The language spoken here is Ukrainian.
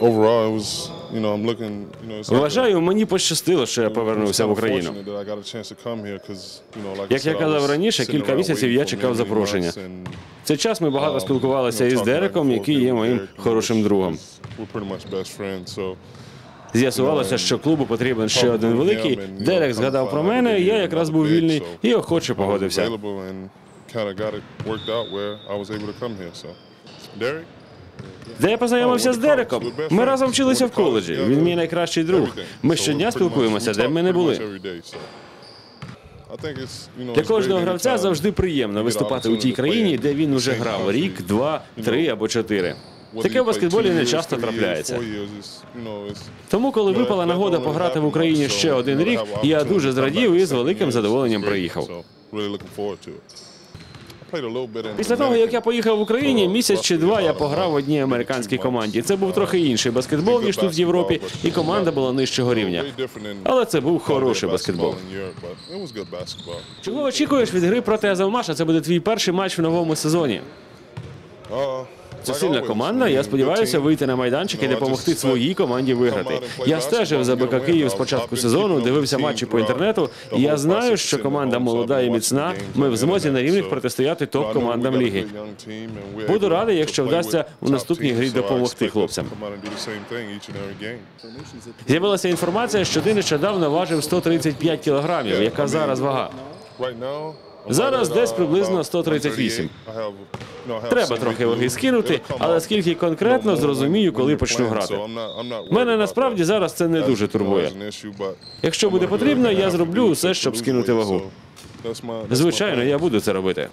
overall, it was, you know, I'm looking, you know, it's like a- Вважаю, мені пощастило, що я повернувся в Україну. fortunate that I got a chance to come here 'cause, you know, like I Як я said, I казав was раніше, sitting кілька around місяців waiting я for чекав many запрошення. months and, В цей час ми багато um, спілкувалися you know, із talking back Дереком, який є моїм Derek, хорошим другом. We're pretty much best friends, so З'ясувалося, що клубу потрібен ще один великий. Дерек згадав про мене, я якраз був вільний і охоче I was погодився. available and kind of got it worked out where I was able to come here. So, Derek, Де я познайомився з Дереком? Ми разом вчилися в коледжі. Він мій найкращий друг. Ми щодня спілкуємося, де б ми не були. Для кожного гравця завжди приємно виступати у тій країні, де він уже грав рік, два, три або чотири. Таке в баскетболі не часто трапляється. Тому, коли випала нагода пограти в Україні ще один рік, я дуже зрадів і з великим задоволенням приїхав. Після того, як я поїхав в Україні, місяць чи два я пограв в одній американській команді. Це був трохи інший баскетбол, ніж тут в Європі, і команда була нижчого рівня. Але це був хороший баскетбол. Чого очікуєш від гри проти Азовмаша? Це буде твій перший матч в новому сезоні. Це сильна команда. Я сподіваюся вийти на майданчик і допомогти своїй команді виграти. Я стежив за БК Київ з початку сезону, дивився матчі по інтернету. І я знаю, що команда молода і міцна. Ми в змозі на рівних протистояти топ-командам ліги. Буду радий, якщо вдасться у наступній грі допомогти хлопцям. З'явилася інформація, що ти нещодавно важив 135 кілограмів. Яка зараз вага? Зараз десь приблизно 138. Треба трохи ваги скинути, але скільки конкретно зрозумію, коли почну грати. Мене насправді зараз це не дуже турбує. Якщо буде потрібно, я зроблю усе, щоб скинути вагу. Звичайно, я буду це робити.